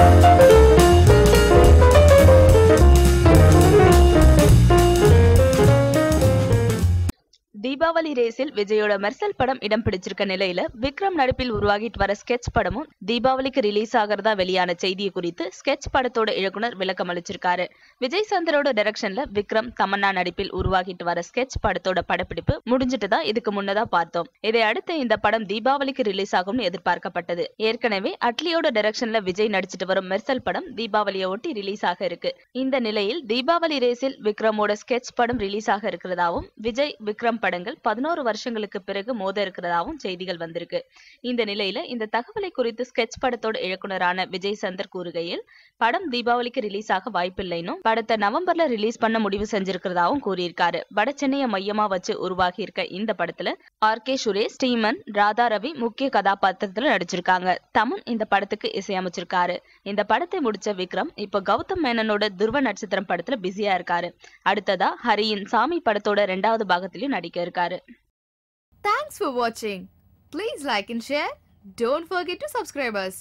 Thank Deepavali ரேஸில் விஜயோட மெர்சல் படம் இடம் பிடிச்சிருக்க நிலையில விக்ரம் நடிப்பில் உருவாகிட்டு வர ஸ்கெட்ச் படமும் தீபாவளிக்கு ரிலீஸ் ஆகிறதா வெளியான செய்தியை குறித்து ஸ்கெச் படத்தோட இயக்குனர் விளக்கம் அளிச்சிருக்காரு. விஜய் சந்தரோட டைரக்ஷன்ல விக்ரம் தமன்னா நடிப்பில் உருவாகிட்டு வர ஸ்கெச் படத்தோட படப்பிடிப்பு முடிஞ்சிட்டு தான் இதுக்கு முன்னதா பார்த்தோம். இதை அடுத்து இந்த படம் தீபாவளிக்கு ரிலீஸ் ஆகும்னு எதிர்பார்க்கப்பட்டது. ஏற்கனவே அட்லியோட டைரக்ஷன்ல விஜய் நடிச்சிட்டு வரும் மெர்சல் படம் தீபாவளியை ஒட்டி ரிலீஸ் ஆக இருக்கு. இந்த நிலையில் தீபாவளி ரேஸில் விக்ரமோட ஸ்கெட்ச் படம் ரிலீஸ் ஆக இருக்கிறதாவும் விஜய் விக்ரம் படங்கள் பதினோரு வருஷங்களுக்கு பிறகு மோத இருக்கிறதாவும் செய்திகள் வந்திருக்கு. இந்த நிலையில இந்த தகவலை குறித்து ஸ்கெட்ச் படத்தோட இயக்குனரான விஜய் சந்தர் கூறுகையில் படம் தீபாவளிக்கு ரிலீஸ் ஆக வாய்ப்பில்லைனும் படத்தை நவம்பர்ல ரிலீஸ் பண்ண முடிவு செஞ்சிருக்கிறதாவும் கூறியிருக்காரு. வட சென்னையை மையமா வச்சு உருவாகி இருக்க இந்த படத்துல ஆர் கே சுரேஷ் ஸ்ரீமன் ராதா ரவி முக்கிய கதாபாத்திரத்துல நடிச்சிருக்காங்க. தமன் இந்த படத்துக்கு இசையமைச்சிருக்காரு. இந்த படத்தை முடிச்ச விக்ரம் இப்ப கௌதம் மேனனோட துருவ நட்சத்திரம் படத்துல பிஸியா இருக்காரு. அடுத்ததா ஹரியின் சாமி படத்தோட ரெண்டாவது பாகத்திலயும் நடிக்க இருக்காரு Thanks for watching. Please like and share. Don't forget to subscribe us.